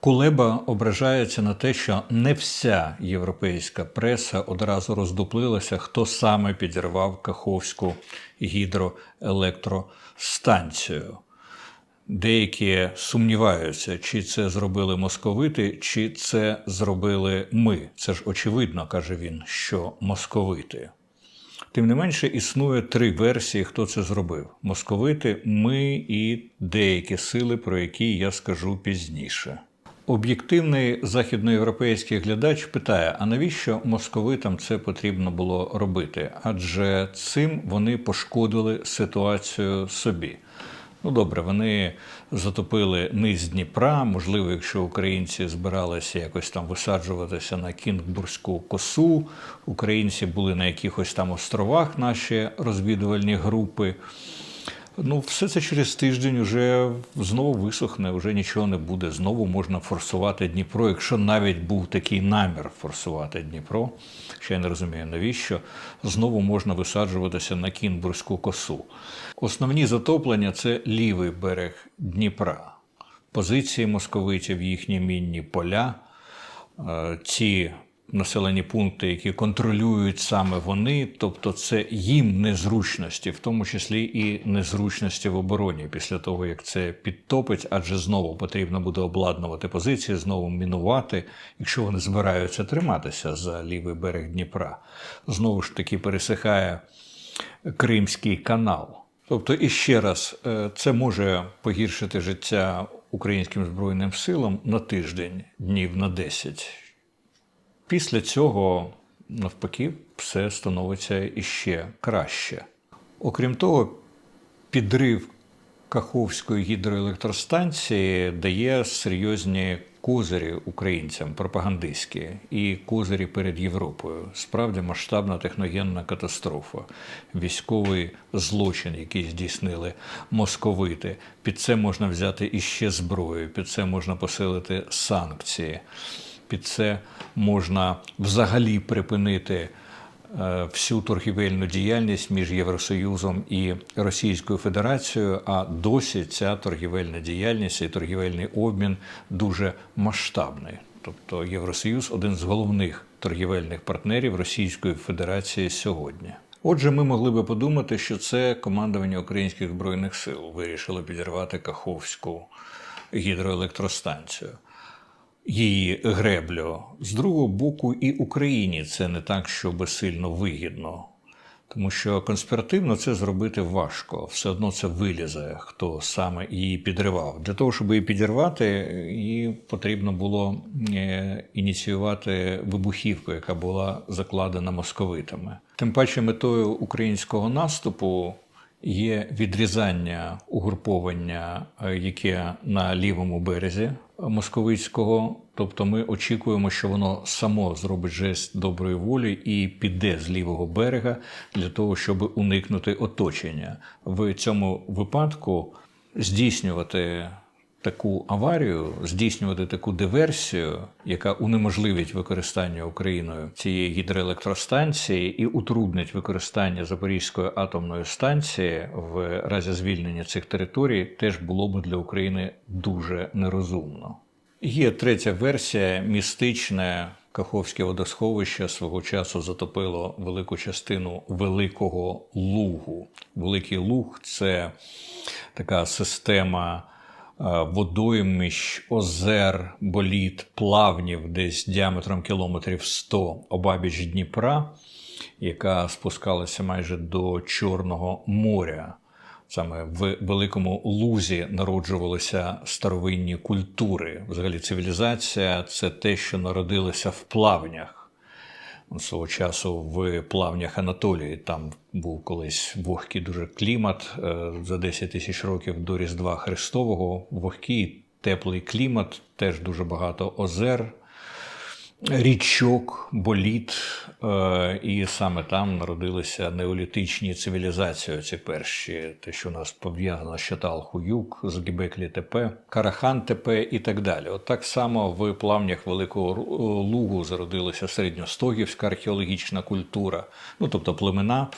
Кулеба ображається на те, що не вся європейська преса одразу роздуплилася, хто саме підірвав Каховську гідроелектростанцію. Деякі сумніваються, чи це зробили московити, чи це зробили ми. Це ж очевидно, каже він, що московити. Тим не менше, існує три версії, хто це зробив: московити, ми і деякі сили, про які я скажу пізніше. Об'єктивний західноєвропейський глядач питає: а навіщо московитам це потрібно було робити? Адже цим вони пошкодили ситуацію собі. Ну добре, вони затопили низ Дніпра. Можливо, якщо українці збиралися якось там висаджуватися на Кінгбурзьку косу, українці були на якихось там островах, наші розвідувальні групи. Ну, все це через тиждень вже знову висохне, вже нічого не буде. Знову можна форсувати Дніпро, якщо навіть був такий намір форсувати Дніпро, що я не розумію навіщо, знову можна висаджуватися на Кінбурзьку косу. Основні затоплення це лівий берег Дніпра, позиції московитів, їхні мінні поля, е, ці населені пункти, які контролюють саме вони, тобто це їм незручності, в тому числі і незручності в обороні після того, як це підтопить, адже знову потрібно буде обладнувати позиції, знову мінувати, якщо вони збираються триматися за лівий берег Дніпра. Знову ж таки пересихає Кримський канал. Тобто, і ще раз, е, це може погіршити життя українським збройним силам на тиждень, днів на 10. Після цього, навпаки, все становиться іще краще. Окрім того, підрив Каховської гідроелектростанції дає серйозні козирі українцям, пропагандистські, і козирі перед Європою. Справді масштабна техногенна катастрофа, військовий злочин, який здійснили московити. Під це можна взяти іще зброю, під це можна посилити санкції під це можна взагалі припинити е, всю торгівельну діяльність між Євросоюзом і Російською Федерацією. А досі ця торгівельна діяльність і торгівельний обмін дуже масштабний. Тобто Євросоюз один з головних торгівельних партнерів Російської Федерації сьогодні. Отже, ми могли би подумати, що це командування українських збройних сил вирішило підірвати Каховську гідроелектростанцію її греблю. З другого боку, і Україні це не так, щоб сильно вигідно. Тому що конспіративно це зробити важко, все одно це вилізе, хто саме її підривав. Для того, щоб її підірвати, її потрібно було е, ініціювати вибухівку, яка була закладена московитами. Тим паче метою українського наступу є відрізання угруповання, е, яке на лівому березі московицького. Тобто ми очікуємо, що воно само зробить жест доброї волі і піде з лівого берега для того, щоб уникнути оточення. В цьому випадку здійснювати таку аварію, здійснювати таку диверсію, яка унеможливить використання Україною цієї гідроелектростанції і утруднить використання Запорізької атомної станції в разі звільнення цих територій, теж було б для України дуже нерозумно. Є третя версія містичне. Каховське водосховище свого часу затопило велику частину Великого Лугу. Великий Луг це така система водоймищ, озер, боліт, плавнів, десь діаметром кілометрів 100 обабіч Дніпра, яка спускалася майже до Чорного моря. Саме в Великому Лузі народжувалися старовинні культури. Взагалі, цивілізація це те, що народилося в плавнях свого часу в плавнях Анатолії. Там був колись вогкий дуже клімат е, за 10 тисяч років до Різдва Христового. Вогкий теплий клімат, теж дуже багато озер річок, боліт, е, і саме там народилися неолітичні цивілізації. Ці перші, те, що у нас пов'язано з Чатал-Хуюк, з Гібеклі ТП, Карахан ТП і так далі. От так само в плавнях Великого Лугу зародилася середньостогівська археологічна культура, ну тобто племена.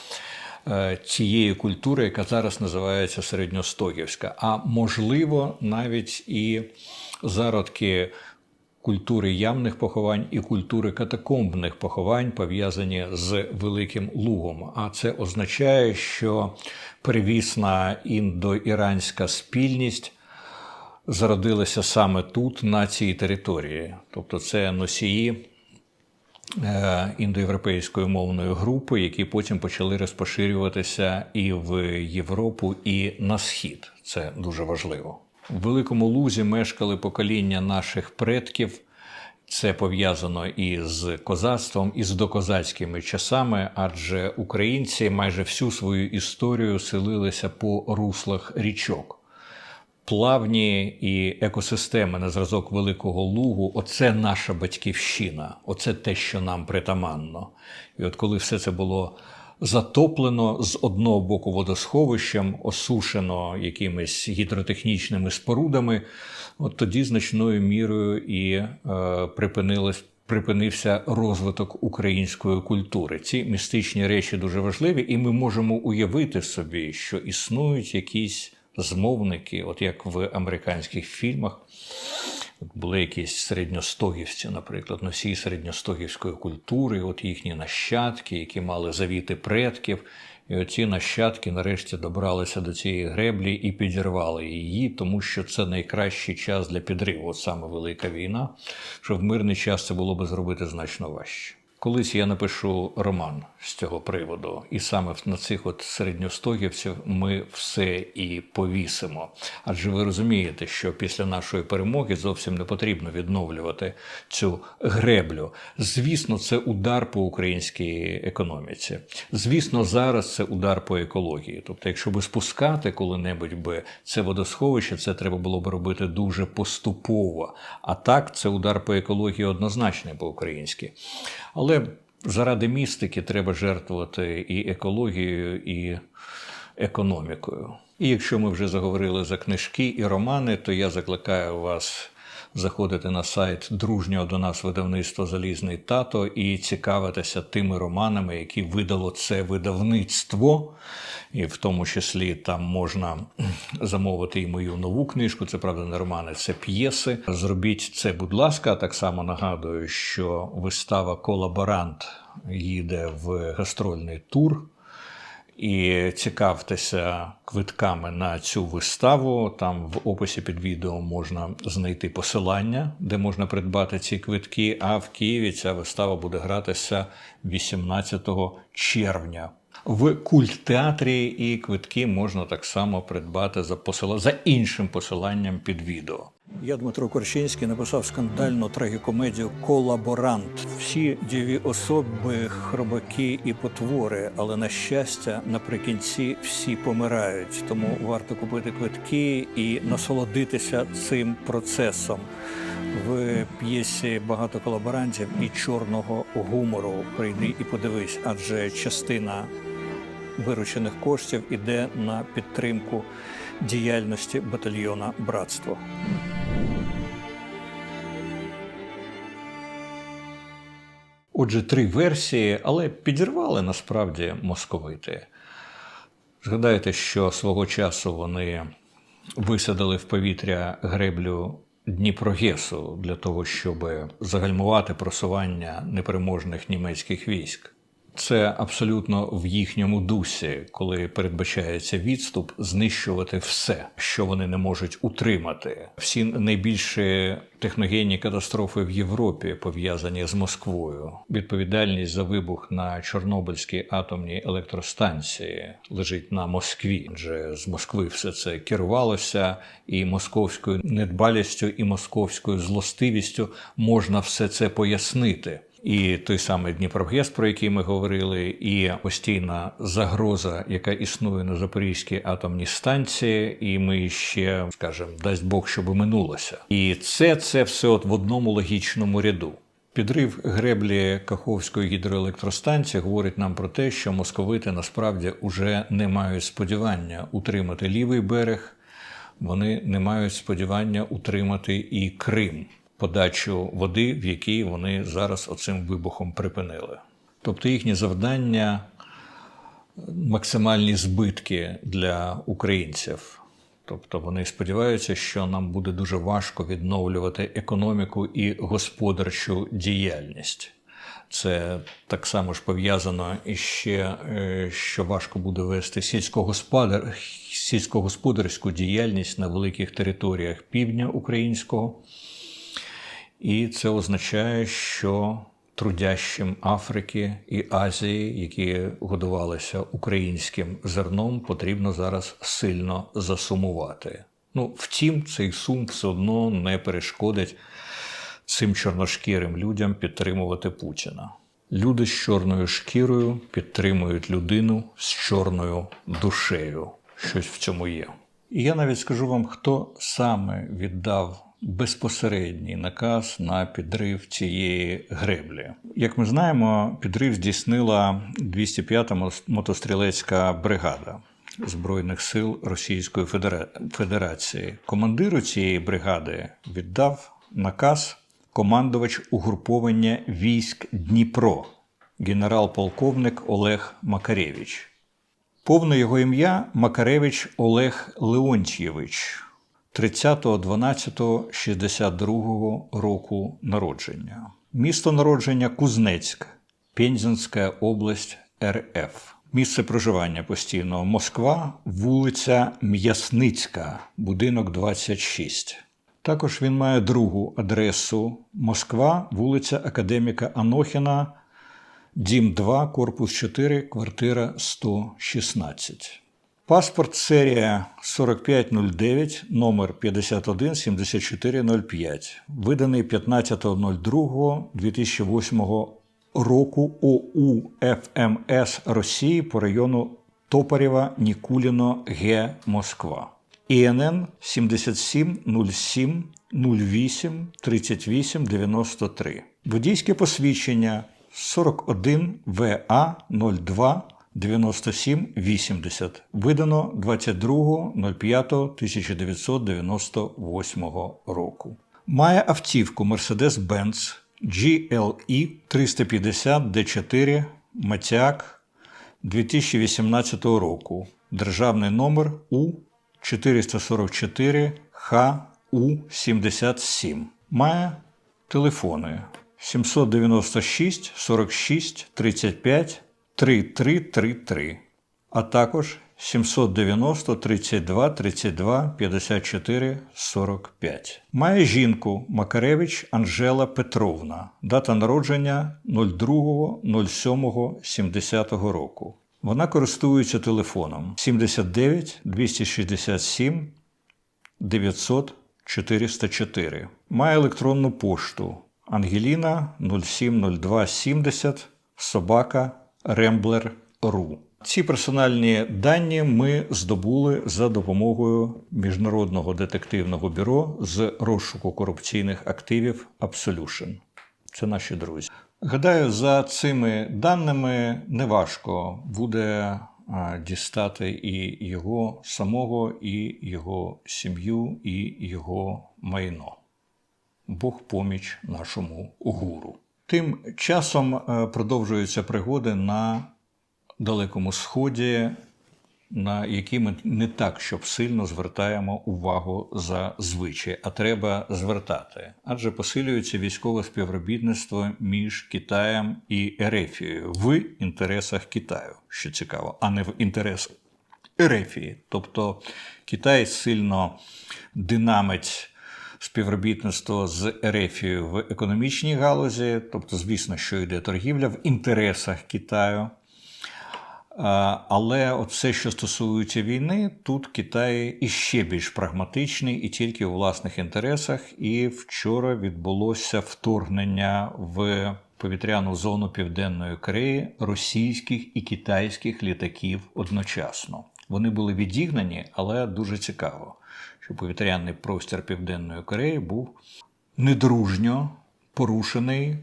Е, цієї культури, яка зараз називається середньостогівська, а можливо, навіть і зародки культури ямних поховань і культури катакомбних поховань, пов'язані з Великим Лугом. А це означає, що первісна індоіранська спільність зародилася саме тут, на цій території. Тобто це носії е, індоєвропейської мовної групи, які потім почали розпоширюватися і в Європу, і на схід. Це дуже важливо. В Великому Лузі мешкали покоління наших предків. Це пов'язано і з козацтвом, і з докозацькими часами, адже українці майже всю свою історію селилися по руслах річок. Плавні і екосистеми на зразок Великого Лугу оце наша батьківщина, оце те, що нам притаманно. І от коли все це було затоплено з одного боку водосховищем, осушено якимись гідротехнічними спорудами, от тоді значною мірою і е, припинилось. Припинився розвиток української культури. Ці містичні речі дуже важливі, і ми можемо уявити собі, що існують якісь змовники, от як в американських фільмах. Були якісь середньостогівці, наприклад, носії середньостогівської культури, от їхні нащадки, які мали завіти предків. І оці нащадки нарешті добралися до цієї греблі і підірвали її, тому що це найкращий час для підриву, от саме велика війна. Що в мирний час це було би зробити значно важче. Колись я напишу роман з цього приводу, і саме на цих от середньостогівців ми все і повісимо. Адже ви розумієте, що після нашої перемоги зовсім не потрібно відновлювати цю греблю. Звісно, це удар по українській економіці. Звісно, зараз це удар по екології. Тобто, якщо би спускати коли-небудь би це водосховище, це треба було б робити дуже поступово. А так, це удар по екології однозначний по-українськи. Але заради містики треба жертвувати і екологією, і економікою. І якщо ми вже заговорили за книжки і романи, то я закликаю вас заходити на сайт дружнього до нас видавництва Залізний тато і цікавитися тими романами, які видало це видавництво. І в тому числі там можна замовити і мою нову книжку. Це правда не романи, це п'єси. Зробіть це, будь ласка. Так само нагадую, що вистава Колаборант їде в гастрольний тур. І цікавтеся квитками на цю виставу. Там в описі під відео можна знайти посилання, де можна придбати ці квитки. А в Києві ця вистава буде гратися 18 червня. В культтеатрі і квитки можна так само придбати за посила за іншим посиланням під відео. Я Дмитро Корчинський написав скандальну трагікомедію Колаборант. Всі діві особи, хробаки і потвори, але на щастя, наприкінці всі помирають. Тому варто купити квитки і насолодитися цим процесом. В п'єсі багато колаборантів і чорного гумору. Прийди і подивись, адже частина виручених коштів іде на підтримку діяльності батальйона Братство. Отже, три версії, але підірвали насправді московити. Згадайте, що свого часу вони висадили в повітря греблю Дніпрогесу для того, щоб загальмувати просування непереможних німецьких військ. Це абсолютно в їхньому дусі, коли передбачається відступ, знищувати все, що вони не можуть утримати. Всі найбільші техногенні катастрофи в Європі пов'язані з Москвою. Відповідальність за вибух на Чорнобильській атомній електростанції лежить на Москві. Адже з Москви все це керувалося, і московською недбалістю, і московською злостивістю можна все це пояснити. І той самий Дніпрогес, про який ми говорили, і постійна загроза, яка існує на Запорізькій атомній станції, і ми ще скажемо, дасть Бог, щоб минулося. І це, це все от в одному логічному ряду. Підрив греблі Каховської гідроелектростанції говорить нам про те, що московити насправді вже не мають сподівання утримати лівий берег, вони не мають сподівання утримати і Крим подачу води, в якій вони зараз оцим вибухом припинили. Тобто їхнє завдання максимальні збитки для українців. Тобто вони сподіваються, що нам буде дуже важко відновлювати економіку і господарчу діяльність. Це так само ж пов'язано і ще, е, що важко буде вести сільськогосподар... сільськогосподарську діяльність на великих територіях півдня українського. І це означає, що трудящим Африки і Азії, які годувалися українським зерном, потрібно зараз сильно засумувати. Ну, втім, цей сум все одно не перешкодить цим чорношкірим людям підтримувати Путіна. Люди з чорною шкірою підтримують людину з чорною душею. Щось в цьому є. І я навіть скажу вам, хто саме віддав безпосередній наказ на підрив цієї греблі. Як ми знаємо, підрив здійснила 205-та мотострілецька бригада. Збройних сил Російської Федерації. Командиру цієї бригади віддав наказ командувач угруповання військ Дніпро, генерал-полковник Олег Макаревич. Повне його ім'я Макаревич Олег Леонтьєвич, 30.12.62 року народження. Місто народження Кузнецьк, Пензенська область РФ. Місце проживання постійного Москва, вулиця М'ясницька, будинок 26. Також він має другу адресу Москва, вулиця Академіка Анохіна, дім 2, корпус 4, квартира 116. Паспорт серія 4509, номер 517405, виданий 15.02.2008 року ОУ ФМС Росії по району Топарєва Нікуліно Г. Москва. ІНН 7707 08 38 93. Водійське посвідчення 41 ВА 02 97 80. Видано 22.05.1998 року. Має автівку Mercedes-Benz GLE 350 D4 Матяк 2018 року. Державний номер У 444 ХУ77. Має телефони 796 46 35 3333, а також 790 32 32 54 45. Має жінку Макаревич Анжела Петровна, дата народження 02.07.70 року. Вона користується телефоном 79 267 900 404. Має електронну пошту Ангеліна 070270 собака Rambler.ru. Ці персональні дані ми здобули за допомогою Міжнародного детективного бюро з розшуку корупційних активів Absolution. Це наші друзі. Гадаю, за цими даними неважко буде дістати і його самого, і його сім'ю, і його майно. Бог поміч нашому гуру. Тим часом е, продовжуються пригоди на Далекому Сході, на які ми не так, щоб сильно звертаємо увагу зазвичай, а треба звертати. Адже посилюється військове співробітництво між Китаєм і Ерефією в інтересах Китаю, що цікаво, а не в інтересах Ерефії. Тобто Китай сильно динамить співробітництво з Ерефією в економічній галузі, тобто, звісно, що йде торгівля в інтересах Китаю. Але от все, що стосується війни, тут Китай іще більш прагматичний і тільки у власних інтересах. І вчора відбулося вторгнення в повітряну зону Південної Кореї російських і китайських літаків одночасно. Вони були відігнані, але дуже цікаво, що повітряний простір Південної Кореї був недружньо порушений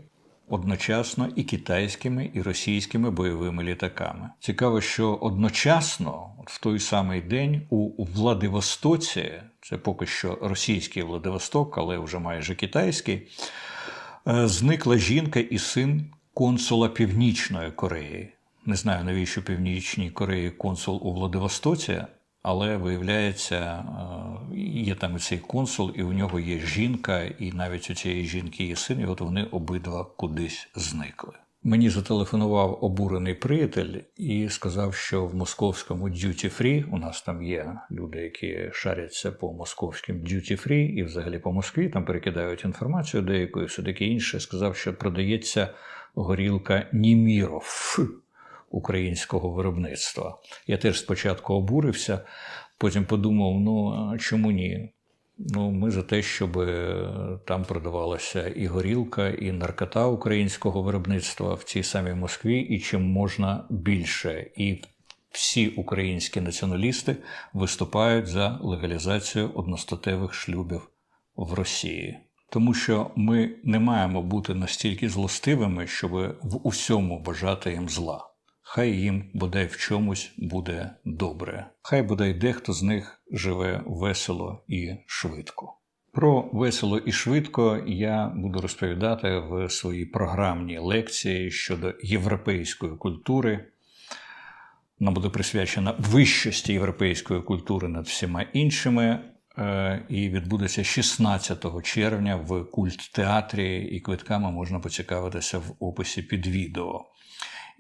одночасно і китайськими, і російськими бойовими літаками. Цікаво, що одночасно, в той самий день, у Владивостоці, це поки що російський Владивосток, але вже майже китайський, е, зникла жінка і син консула Північної Кореї. Не знаю, навіщо Північній Кореї консул у Владивостоці, але виявляється, е, є там цей консул, і у нього є жінка, і навіть у цієї жінки є син, і от вони обидва кудись зникли. Мені зателефонував обурений приятель і сказав, що в московському duty free, у нас там є люди, які шаряться по московським duty free і взагалі по Москві, там перекидають інформацію деякою, все таке інше. Сказав, що продається горілка Німіров українського виробництва. Я теж спочатку обурився, потім подумав: ну чому ні? Ну, ми за те, щоб е, там продавалася і горілка, і наркота українського виробництва в цій самій Москві, і чим можна більше. І всі українські націоналісти виступають за легалізацію одностатевих шлюбів в Росії. Тому що ми не маємо бути настільки злостивими, щоб в усьому бажати їм зла. Хай їм бодай в чомусь буде добре. Хай бодай дехто з них живе весело і швидко. Про весело і швидко я буду розповідати в своїй програмній лекції щодо європейської культури. Вона буде присвячена вищості європейської культури над всіма іншими. е, І відбудеться 16 червня в культ театрі, і квитками можна поцікавитися в описі під відео.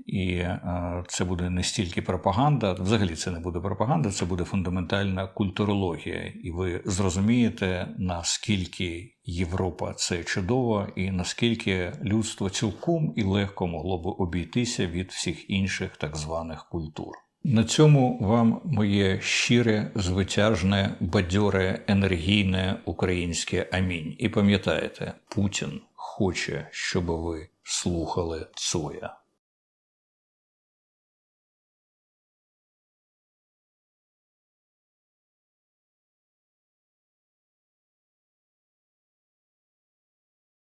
І е, це буде не стільки пропаганда, взагалі це не буде пропаганда, це буде фундаментальна культурологія. І ви зрозумієте, наскільки Європа це чудово, і наскільки людство цілком і легко могло би обійтися від всіх інших так званих культур. На цьому вам моє щире, звитяжне, бадьоре, енергійне українське амінь. І пам'ятаєте, Путін хоче, щоб ви слухали Цоя.